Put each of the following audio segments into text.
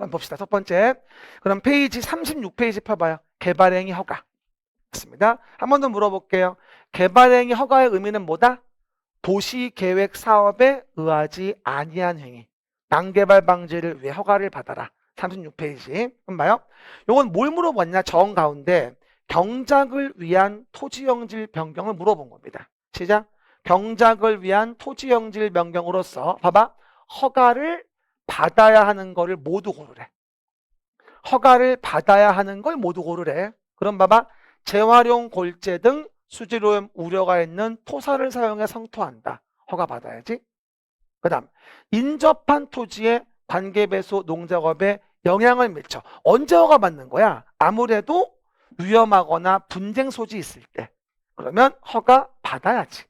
그럼 봅시다. 첫 번째. 그럼 페이지 36페이지 펴봐요. 개발행위 허가. 맞습니다. 한 번 더 물어볼게요. 개발행위 허가의 의미는 뭐다? 도시계획 사업에 의하지 아니한 행위. 난개발 방지를 위해 허가를 받아라. 36페이지. 그럼 봐요. 요건 뭘 물어봤냐? 정 가운데 경작을 위한 토지형질 변경을 물어본 겁니다. 시작. 경작을 위한 토지형질 변경으로서 봐봐. 허가를 받아야 하는 거를 모두 고르래. 허가를 받아야 하는 걸 모두 고르래. 그럼 봐봐. 재활용 골재 등 수질오염 우려가 있는 토사를 사용해 성토한다. 허가 받아야지. 그 다음 인접한 토지의 관계배수 농작업에 영향을 미쳐. 언제 허가 받는 거야? 아무래도 위험하거나 분쟁 소지 있을 때. 그러면 허가 받아야지.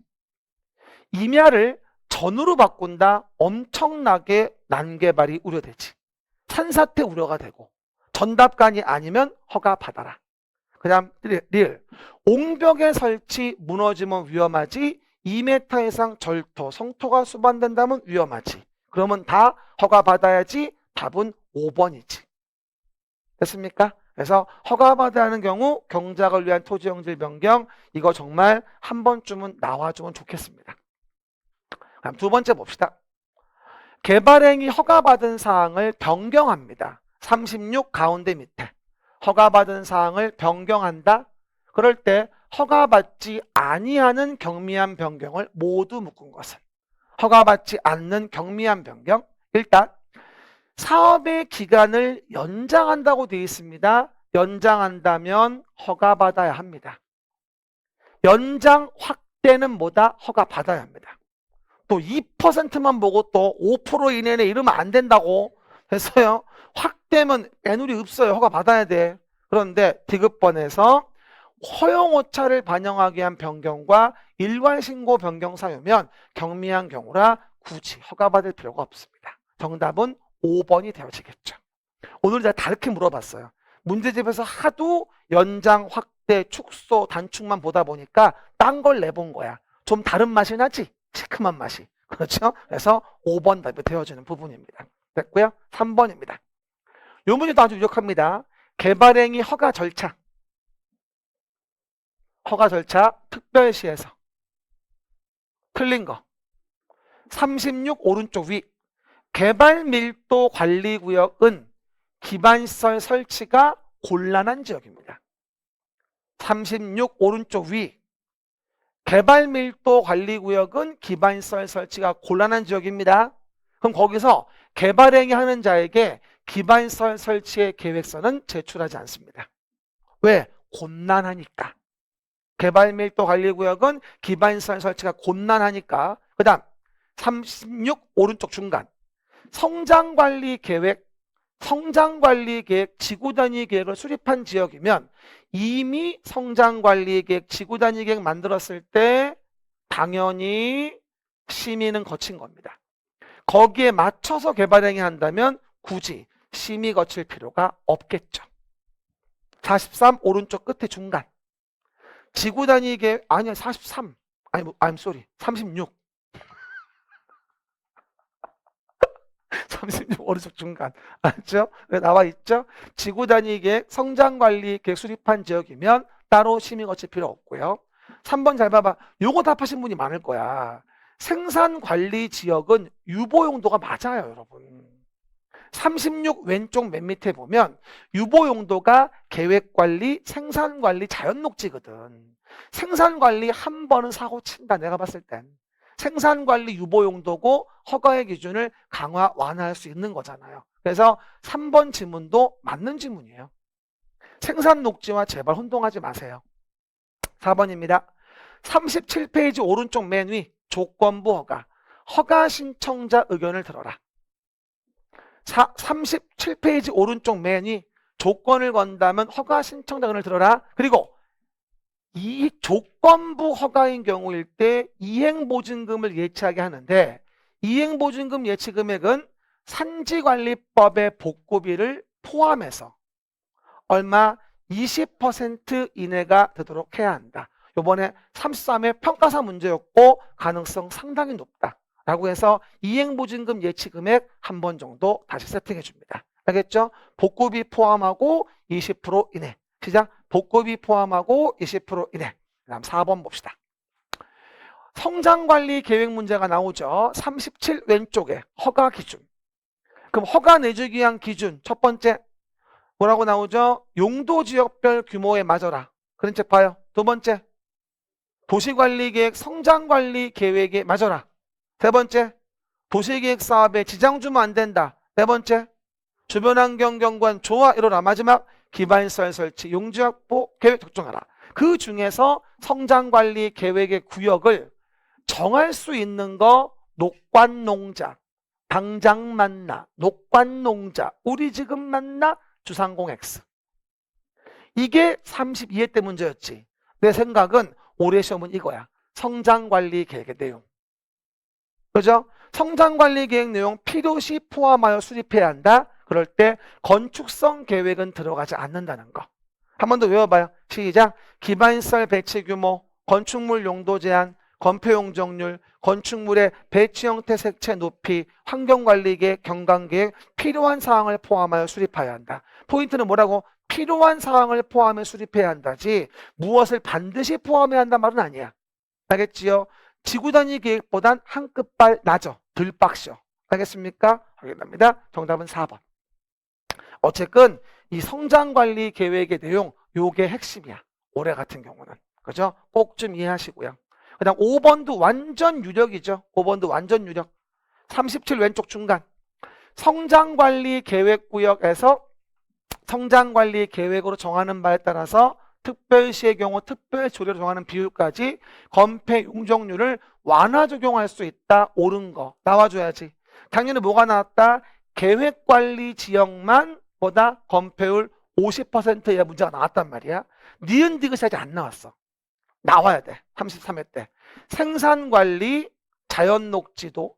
임야를 전으로 바꾼다. 엄청나게 난개발이 우려되지. 산사태 우려가 되고 전답관이 아니면 허가 받아라. 그 다음 릴 옹벽의 설치 무너지면 위험하지 2m 이상 절토 성토가 수반된다면 위험하지 그러면 다 허가 받아야지 답은 5번이지 됐습니까? 그래서 허가 받아야 하는 경우 경작을 위한 토지 형질 변경 이거 정말 한 번쯤은 나와주면 좋겠습니다 그럼 두 번째 봅시다 개발행위 허가받은 사항을 변경합니다 36 가운데 밑에 허가받은 사항을 변경한다. 그럴 때 허가받지 아니하는 경미한 변경을 모두 묶은 것은 허가받지 않는 경미한 변경. 일단 사업의 기간을 연장한다고 되어 있습니다. 연장한다면 허가받아야 합니다. 연장 확대는 뭐다? 허가받아야 합니다. 또 2%만 보고 또 5% 이내에 이르면 안 된다고 했어요. 확대면 애누리 없어요. 허가 받아야 돼. 그런데 디귿번에서 허용 오차를 반영하기 위한 변경과 일괄 신고 변경 사유면 경미한 경우라 굳이 허가받을 필요가 없습니다. 정답은 5번이 되어지겠죠. 오늘 제가 다르게 물어봤어요. 문제집에서 하도 연장, 확대, 축소, 단축만 보다 보니까 딴 걸 내본 거야. 좀 다른 맛이 나지? 시큼한 맛이. 그렇죠? 그래서 5번 답이 되어지는 부분입니다. 됐고요. 3번입니다. 요 문제도 아주 유력합니다. 개발행위 허가 절차. 허가 절차 특별시에서 틀린 거. 36 오른쪽 위. 개발 밀도 관리 구역은 기반시설 설치가 곤란한 지역입니다. 36 오른쪽 위. 개발 밀도 관리 구역은 기반시설 설치가 곤란한 지역입니다. 그럼 거기서 개발행위 하는 자에게 기반시설 설치의 계획서는 제출하지 않습니다. 왜? 곤란하니까. 개발 밀도 관리 구역은 기반시설 설치가 곤란하니까. 그 다음 36 오른쪽 중간 성장 관리 계획 성장 관리 계획 지구 단위 계획을 수립한 지역이면 이미 성장 관리 계획 지구 단위 계획 만들었을 때 당연히 심의는 거친 겁니다. 거기에 맞춰서 개발행위 한다면 굳이 심의 거칠 필요가 없겠죠. 43 오른쪽 끝에 중간 지구 단위 계획 아니야 43 아니 뭐 I'm sorry 36 36 오른쪽 중간 알죠? 나와 있죠? 지구 단위 계획 성장 관리 계획 수립한 지역이면 따로 심의 거칠 필요 없고요. 3번 잘 봐봐. 요거 답하신 분이 많을 거야. 생산 관리 지역은 유보 용도가 맞아요, 여러분. 36 왼쪽 맨 밑에 보면 유보 용도가 계획 관리, 생산 관리, 자연 녹지거든. 생산 관리 한 번은 사고 친다. 내가 봤을 땐. 생산 관리 유보 용도고 허가의 기준을 강화 완화할 수 있는 거잖아요. 그래서 3번 지문도 맞는 지문이에요. 생산 녹지와 제발 혼동하지 마세요. 4번입니다. 37페이지 오른쪽 맨 위 조건부 허가. 허가 신청자 의견을 들어라. 37페이지 오른쪽 맨 위 조건을 건다면 허가 신청자 의견을 들어라. 그리고 이 조건부 허가인 경우일 때 이행보증금을 예치하게 하는데 이행보증금 예치 금액은 산지관리법의 복구비를 포함해서 얼마 20% 이내가 되도록 해야 한다. 요번에 33회 평가사 문제였고 가능성 상당히 높다. 라고 해서 이행보증금 예치 금액 한 번 정도 다시 세팅해 줍니다. 알겠죠? 복구비 포함하고 20% 이내. 시작. 복구비 포함하고 20% 이내. 그다음 4번 봅시다. 성장 관리 계획 문제가 나오죠. 37 왼쪽에 허가 기준. 그럼 허가 내주기 위한 기준 첫 번째 뭐라고 나오죠? 용도 지역별 규모에 맞아라. 그런 책 봐요. 두 번째 도시관리계획 성장관리 계획에 맞아라. 세 번째 도시계획 사업에 지장 주면 안 된다. 네 번째 주변환경 경관 조화 이뤄라. 마지막 기반시설 설치 용지 확보 계획 적정하라. 그 중에서 성장관리 계획의 구역을 정할 수 있는 거 녹관농자, 당장 만나, 녹관농자, 우리 지금 만나, 주상공X. 이게 32회 때 문제였지. 내 생각은 올해 시험은 이거야. 성장관리 계획의 내용. 그죠? 성장관리 계획 내용 필요시 포함하여 수립해야 한다. 그럴 때 건축성 계획은 들어가지 않는다는 거. 한 번 더 외워봐요. 시작. 기반시설 배치 규모, 건축물 용도 제한, 건폐 용적률, 건축물의 배치 형태 색채 높이, 환경관리계획, 경관계획, 필요한 사항을 포함하여 수립해야 한다. 포인트는 뭐라고? 필요한 사항을 포함해 수립해야 한다지 무엇을 반드시 포함해야 한다 말은 아니야. 알겠지요? 지구 단위 계획보단 한 끗발 낮아. 덜 빡셔. 알겠습니까? 확인합니다. 정답은 4번. 어쨌든 이 성장 관리 계획의 내용 요게 핵심이야. 올해 같은 경우는. 그죠? 꼭 좀 이해하시고요. 그 다음 5번도 완전 유력이죠. 5번도 완전 유력. 37 왼쪽 중간. 성장 관리 계획 구역에서 성장 관리 계획으로 정하는 바에 따라서 특별시의 경우 특별 조례로 정하는 비율까지 건폐 용적률을 완화 적용할 수 있다. 옳은 거 나와줘야지. 당연히 뭐가 나왔다? 계획관리 지역만 보다 건폐율 50% 이하 문제가 나왔단 말이야. 니은 디귿이 아직 안 나왔어. 나와야 돼. 33회 때. 생산관리, 자연녹지도,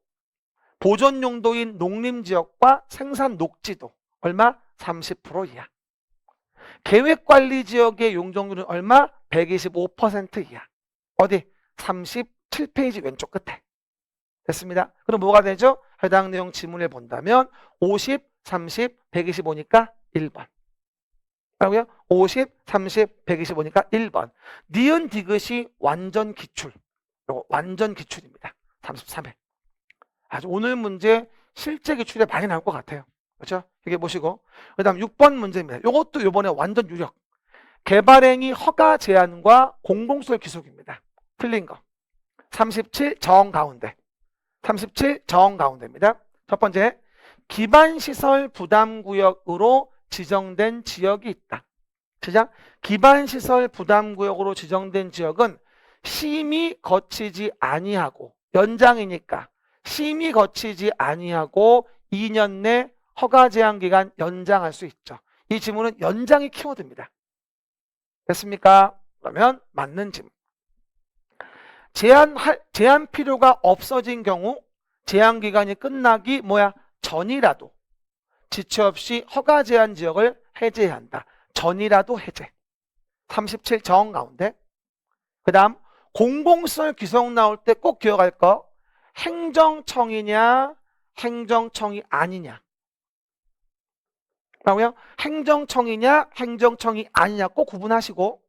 보존용도인 농림지역과 생산녹지도 얼마? 30% 이하. 계획관리지역의 용적률은 얼마? 125% 이하. 어디? 37페이지 왼쪽 끝에. 됐습니다. 그럼 뭐가 되죠? 해당 내용 지문을 본다면 50, 30, 125니까 1번. 라고요? 50, 30, 125니까 1번. 니은 디귿이 완전 기출. 요거 완전 기출입니다. 33회. 아주 오늘 문제 실제 기출에 많이 나올 것 같아요. 그렇죠? 이게 보시고. 그 다음 6번 문제입니다. 이것도 이번에 완전 유력. 개발행위 허가 제한과 공공시설 기속입니다. 틀린 거. 37 정 가운데. 37 정 가운데입니다. 첫 번째, 기반시설 부담구역으로 지정된 지역이 있다. 시작. 기반시설 부담구역으로 지정된 지역은 심의 거치지 아니하고 연장이니까 심의 거치지 아니하고 2년 내 허가 제한 기간 연장할 수 있죠. 이 지문은 연장이 키워드입니다. 됐습니까? 그러면 맞는 지문. 제한 제한 필요가 없어진 경우 제한 기간이 끝나기 뭐야? 전이라도 지체 없이 허가 제한 지역을 해제해야 한다. 전이라도 해제. 37 정 가운데. 그 다음 공공시설 규정 나올 때 꼭 기억할 거 행정청이냐 행정청이 아니냐. 라고요? 행정청이냐 행정청이 아니냐 꼭 구분하시고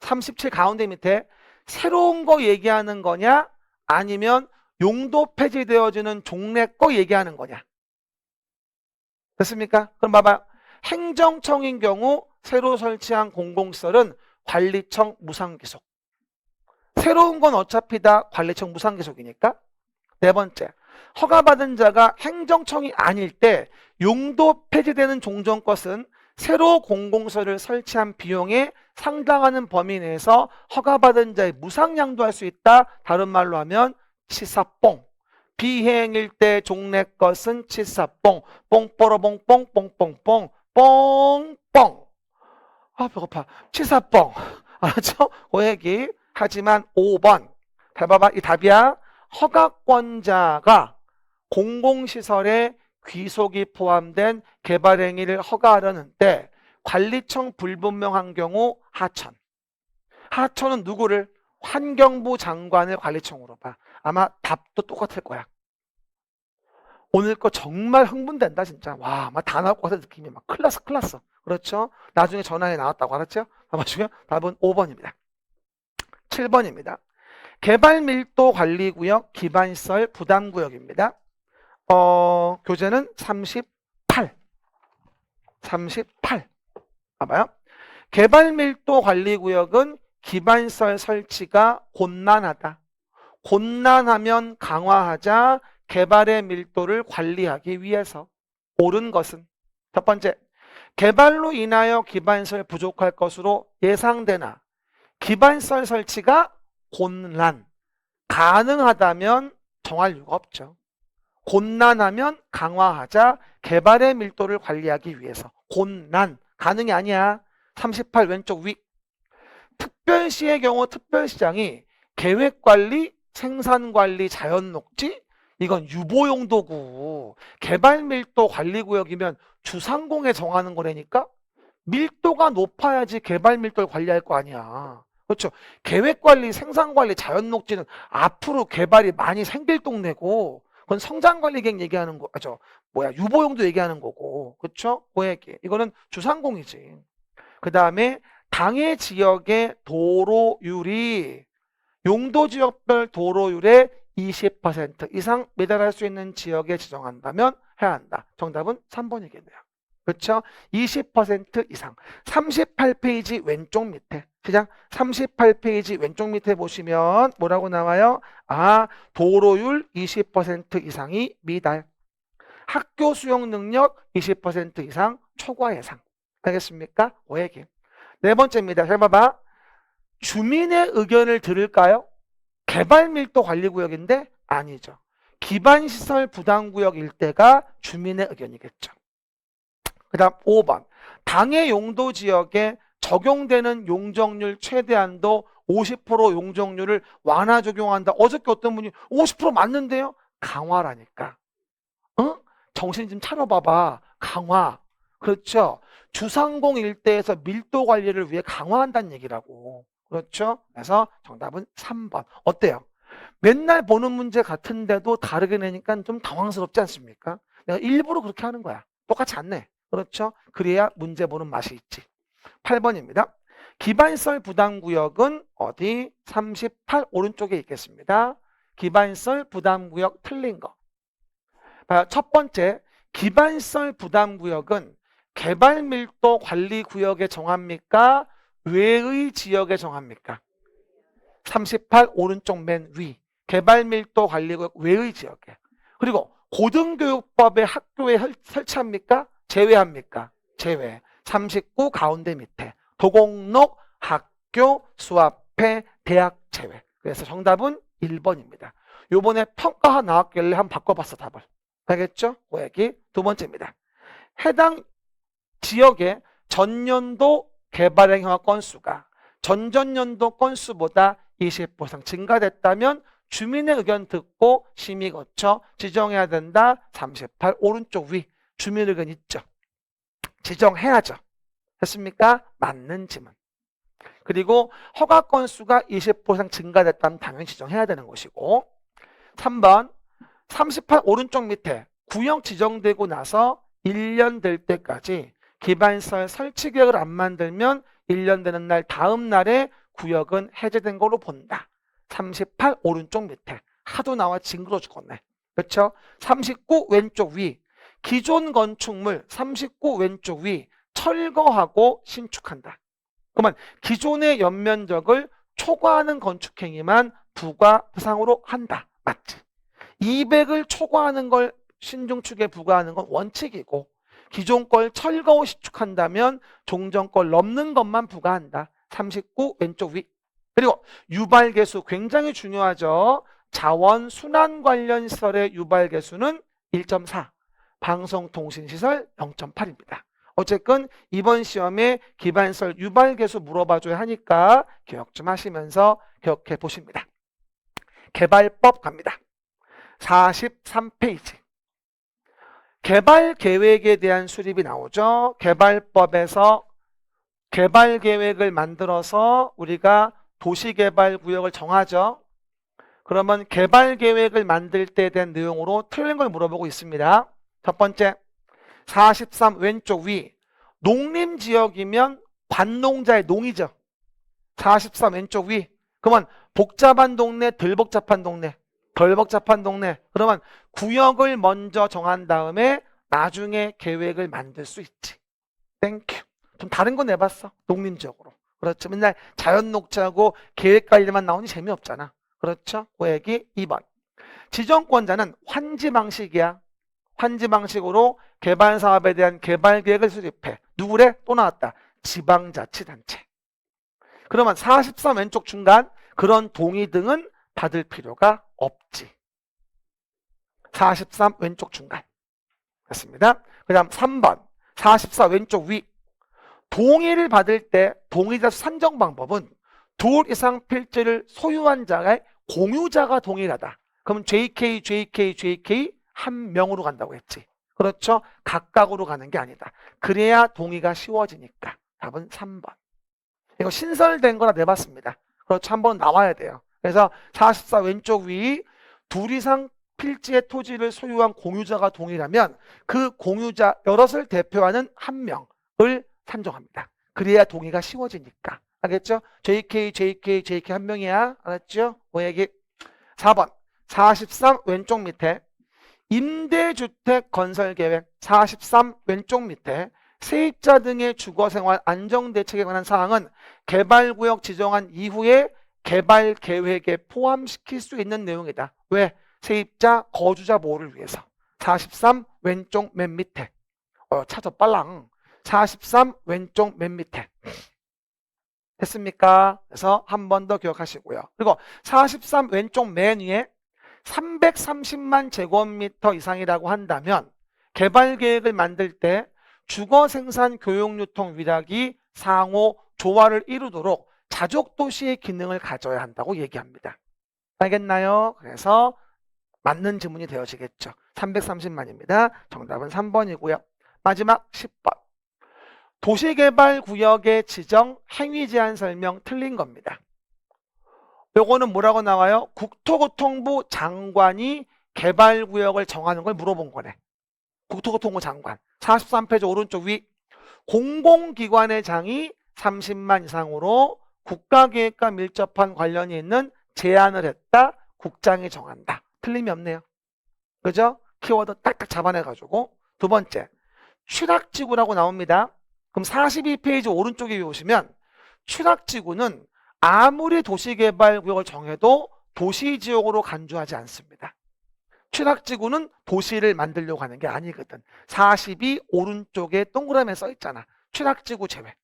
37 가운데 밑에 새로운 거 얘기하는 거냐 아니면 용도 폐지되어지는 종래 거 얘기하는 거냐 됐습니까? 그럼 봐봐요 행정청인 경우 새로 설치한 공공시설은 관리청 무상기속 새로운 건 어차피 다 관리청 무상기속이니까 네 번째 허가받은 자가 행정청이 아닐 때 용도 폐지되는 종전 것은 새로 공공시설을 설치한 비용에 상당하는 범위 내에서 허가받은 자의 무상 양도할 수 있다. 다른 말로 하면 치사뽕. 비행일 때 종래 것은 치사뽕. 뽕뽀로뽕뽕 뽕뽕뽕 뽕뽕. 아 배고파. 치사뽕. 알았죠? 그 얘기. 하지만 5번. 잘 봐봐. 이 답이야. 허가권자가 공공시설에 귀속이 포함된 개발 행위를 허가하려는 때 관리청 불분명한 경우 하천. 하천은 누구를? 환경부 장관을 관리청으로 봐. 아마 답도 똑같을 거야. 오늘 거 정말 흥분된다 진짜. 와, 막 다 나올 것 같은 느낌이 막 클났어, 클났어. 그렇죠? 나중에 전화에 나왔다고 알았죠? 맞추고요. 답은 5번입니다. 7번입니다. 개발 밀도 관리 구역 기반시설 부담 구역입니다. 어, 교재는 38. 38. 봐봐요. 개발 밀도 관리 구역은 기반시설 설치가 곤란하다. 곤란하면 강화하자 개발의 밀도를 관리하기 위해서 옳은 것은 첫 번째 개발로 인하여 기반시설 부족할 것으로 예상되나 기반시설 설치가 곤란 가능하다면 정할 이유가 없죠. 곤란하면 강화하자 개발의 밀도를 관리하기 위해서 곤란 가능이 아니야. 38 왼쪽 위 특별시의 경우 특별시장이 계획관리, 생산관리, 자연녹지 이건 유보용 도구 개발 밀도 관리 구역이면 주상공에 정하는 거라니까 밀도가 높아야지 개발 밀도를 관리할 거 아니야. 그렇죠. 계획 관리, 생산 관리, 자연 녹지는 앞으로 개발이 많이 생길 동네고 그건 성장 관리 계획 얘기하는 거, 아, 저, 뭐야, 유보용도 얘기하는 거고. 그렇죠? 그 얘기. 이거는 주상공이지. 그 다음에 당해 지역의 도로율이 용도 지역별 도로율의 20% 이상 매달할 수 있는 지역에 지정한다면 해야 한다. 정답은 3번이겠네요. 그렇죠? 20% 이상. 38페이지 왼쪽 밑에. 시작. 38페이지 왼쪽 밑에 보시면 뭐라고 나와요? 아, 도로율 20% 이상이 미달. 학교 수용 능력 20% 이상 초과 예상. 알겠습니까? 오해기. 네 번째입니다. 잘 봐봐. 주민의 의견을 들을까요? 개발 밀도 관리 구역인데 아니죠. 기반 시설 부담 구역 일대가 주민의 의견이겠죠. 그다음 5번. 당해 용도 지역에 적용되는 용적률 최대한도 50% 용적률을 완화 적용한다. 어저께 어떤 분이 50% 맞는데요? 강화라니까. 어? 정신 좀 차려봐봐. 강화. 그렇죠. 주상공 일대에서 밀도 관리를 위해 강화한다는 얘기라고. 그렇죠? 그래서 정답은 3번. 어때요? 맨날 보는 문제 같은데도 다르게 내니까 좀 당황스럽지 않습니까? 내가 일부러 그렇게 하는 거야. 안 내. 그렇죠? 그래야 문제 보는 맛이 있지. 8번입니다. 기반시설 부담구역은 어디? 38 오른쪽에 있겠습니다. 기반시설 부담구역 틀린 거. 첫 번째, 기반시설 부담구역은 개발밀도 관리구역에 정합니까? 외의 지역에 정합니까? 38 오른쪽 맨 위. 개발밀도 관리구역 외의 지역에. 그리고 고등교육법의 학교에 설- 설치합니까? 제외합니까? 제외. 39 가운데 밑에. 도곡록 학교 수합회 대학 제외. 그래서 정답은 1번입니다. 요번에 평가가 나왔길래 한번 바꿔봤어 답을. 알겠죠? 그 얘기 두 번째입니다. 해당 지역의 전년도 개발행 형화 건수가 전전년도 건수보다 20% 이상 증가됐다면 주민의 의견 듣고 심의 거쳐 지정해야 된다. 38 오른쪽 위 주민 의견 있죠. 지정해야죠. 했습니까? 맞는 지문. 그리고 허가 건수가 20% 이상 증가됐다면 당연히 지정해야 되는 것이고 3번 38 오른쪽 밑에 구역 지정되고 나서 1년 될 때까지 기반시설 설치 계획을 안 만들면 1년 되는 날 다음 날에 구역은 해제된 걸로 본다. 38 오른쪽 밑에 하도 나와 징그러 죽겠네. 그렇죠? 39 왼쪽 위 기존 건축물 39 왼쪽 위 철거하고 신축한다. 그러면 기존의 연면적을 초과하는 건축 행위만 부과 부상으로 한다. 맞지? 200을 초과하는 걸 신중축에 부과하는 건 원칙이고 기존 걸 철거 후 신축한다면 종전 걸 넘는 것만 부과한다. 39 왼쪽 위. 그리고 유발 개수 굉장히 중요하죠. 자원 순환 관련 시설의 유발 개수는 1.4. 방송통신시설 0.8입니다. 어쨌건 이번 시험에 기반시설 유발 개수 물어봐줘야 하니까 기억 좀 하시면서 기억해 보십니다. 개발법 갑니다. 43페이지. 개발 계획에 대한 수립이 나오죠. 개발법에서 개발 계획을 만들어서 우리가 도시개발 구역을 정하죠. 그러면 개발 계획을 만들 때에 대한 내용으로 틀린 걸 물어보고 있습니다. 첫 번째, 43 왼쪽 위. 농림지역이면 관농자의 농이죠. 43 왼쪽 위. 그러면 복잡한 동네, 덜 복잡한 동네, 덜 복잡한 동네. 그러면 구역을 먼저 정한 다음에 나중에 계획을 만들 수 있지. 땡큐. 좀 다른 거 내봤어. 농림지역으로. 그렇죠. 맨날 자연 녹지하고 계획 관리만 나오니 재미없잖아. 그렇죠? 그 얘기 2번. 지정권자는 환지 방식이야. 환지 방식으로 개발 사업에 대한 개발 계획을 수립해. 누구래? 또 나왔다. 지방자치단체. 그러면 43 왼쪽 중간 그런 동의 등은 받을 필요가 없지. 43 왼쪽 중간. 됐습니다. 그 다음 3번. 44 왼쪽 위. 동의를 받을 때 동의자 산정 방법은 둘 이상 필지를 소유한 자의 공유자가 동일하다. 그럼 JK, JK, JK 한 명으로 간다고 했지. 그렇죠? 각각으로 가는 게 아니다. 그래야 동의가 쉬워지니까. 답은 3번. 이거 신설된 거라 내봤습니다. 그렇죠. 한번 나와야 돼요. 그래서 44 왼쪽 위 둘 이상 필지의 토지를 소유한 공유자가 동일하면 그 공유자 여럿을 대표하는 한 명을 산정합니다. 그래야 동의가 쉬워지니까. 알겠죠? JK, JK, JK 한 명이야. 알았죠? 그 얘기. 4번. 43 왼쪽 밑에 임대주택 건설 계획 43 왼쪽 밑에 세입자 등의 주거생활 안정대책에 관한 사항은 개발구역 지정한 이후에 개발 계획에 포함시킬 수 있는 내용이다. 왜? 세입자 거주자 보호를 위해서. 43 왼쪽 맨 밑에. 어, 찾아 빨랑. 43 왼쪽 맨 밑에. 됐습니까? 그래서 한 번 더 기억하시고요. 그리고 43 왼쪽 맨 위에 330만 제곱미터 이상이라고 한다면 개발 계획을 만들 때 주거 생산 교육 유통 위락이 상호 조화를 이루도록 자족 도시의 기능을 가져야 한다고 얘기합니다. 알겠나요? 그래서 맞는 지문이 되어지겠죠. 330만입니다. 정답은 3번이고요. 마지막 10번. 도시개발구역의 지정 행위 제한 설명 틀린 겁니다. 요거는 뭐라고 나와요? 국토교통부 장관이 개발구역을 정하는 걸 물어본 거네. 국토교통부 장관. 43페이지 오른쪽 위. 공공기관의 장이 30만 이상으로 국가계획과 밀접한 관련이 있는 제안을 했다. 국장이 정한다. 틀림이 없네요. 그죠? 키워드 딱딱 잡아내가지고. 두 번째. 추락지구라고 나옵니다. 그럼 42페이지 오른쪽에 보시면 추락지구는 아무리 도시개발구역을 정해도 도시지역으로 간주하지 않습니다. 추락지구는 도시를 만들려고 하는 게 아니거든. 42 오른쪽에 동그라미 써 있잖아. 추락지구 제외.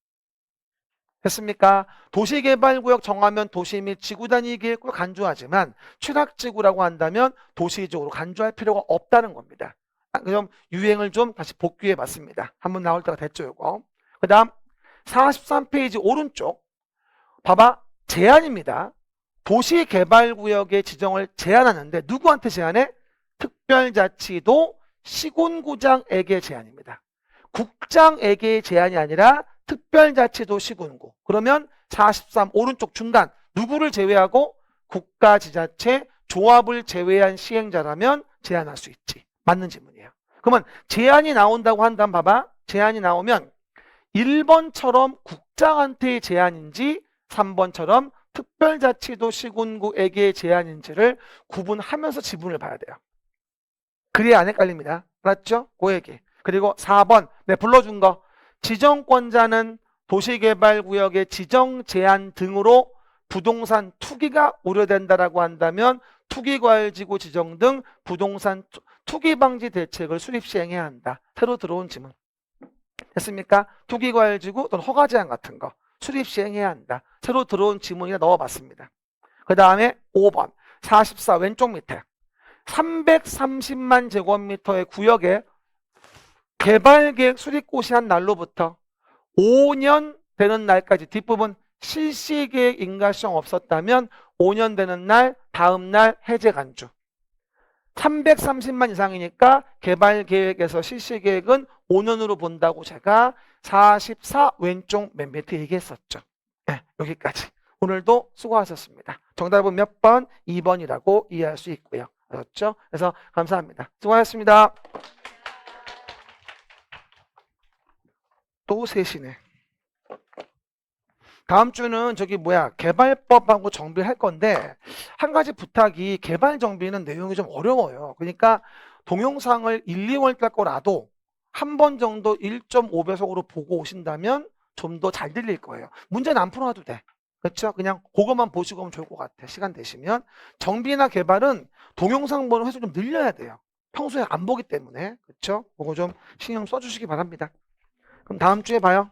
됐습니까? 도시개발구역 정하면 도시 및 지구 단위 계획을 간주하지만 추락지구라고 한다면 도시지역으로 간주할 필요가 없다는 겁니다. 아, 그럼 유행을 좀 다시 복귀해 봤습니다. 한번 나올 때가 됐죠, 이거. 그 다음 43페이지 오른쪽 봐봐 제한입니다. 도시개발구역의 지정을 제한하는데 누구한테 제한해? 특별자치도 시군구장에게 제한입니다. 국장에게 제한이 아니라 특별자치도 시군구. 그러면 43 오른쪽 중간 누구를 제외하고 국가지자체 조합을 제외한 시행자라면 제한할 수 있지. 맞는 질문이에요. 그러면 제한이 나온다고 한다면 봐봐. 제한이 나오면 1번처럼 국장한테의 제한인지 3번처럼 특별자치도 시군구에게 제한인지를 구분하면서 지분을 봐야 돼요. 그래야 안 헷갈립니다. 그 얘기. 그리고 4번 네 불러준 거 지정권자는 도시개발구역의 지정 제한 등으로 부동산 투기가 우려된다라고 한다면 투기과열지구 지정 등 부동산 투- 투기 방지 대책을 수립 시행해야 한다. 새로 들어온 지문. 됐습니까? 투기과열지구 또는 허가 제한 같은 거 수립 시행해야 한다. 새로 들어온 지문이나 넣어봤습니다. 그 다음에 5번 44 왼쪽 밑에 330만 제곱미터의 구역에 개발 계획 수립 고시한 날로부터 5년 되는 날까지 뒷부분 실시 계획 인가시정 없었다면 5년 되는 날 다음 날 해제 간주 330만 이상이니까 개발 계획에서 실시 계획은 5년으로 본다고 제가 44 왼쪽 맨 밑에 얘기했었죠. 네, 여기까지 오늘도 수고하셨습니다. 정답은 몇 번? 2번이라고 이해할 수 있고요. 알았죠? 그래서 감사합니다. 수고하셨습니다. 또 셋이네. 다음 주는 저기 뭐야 개발법하고 정비할 건데 한 가지 부탁이 개발 정비는 내용이 좀 어려워요. 그러니까 동영상을 1, 2월 갈 거라도 한 번 정도 1.5배속으로 보고 오신다면 좀 더 잘 들릴 거예요. 문제는 안 풀어도 돼. 그렇죠? 그냥 그것만 보시고 오면 좋을 것 같아. 시간 되시면. 정비나 개발은 동영상 보는 횟수 좀 늘려야 돼요. 평소에 안 보기 때문에. 그렇죠? 그거 좀 신경 써주시기 바랍니다. 그럼 다음 주에 봐요.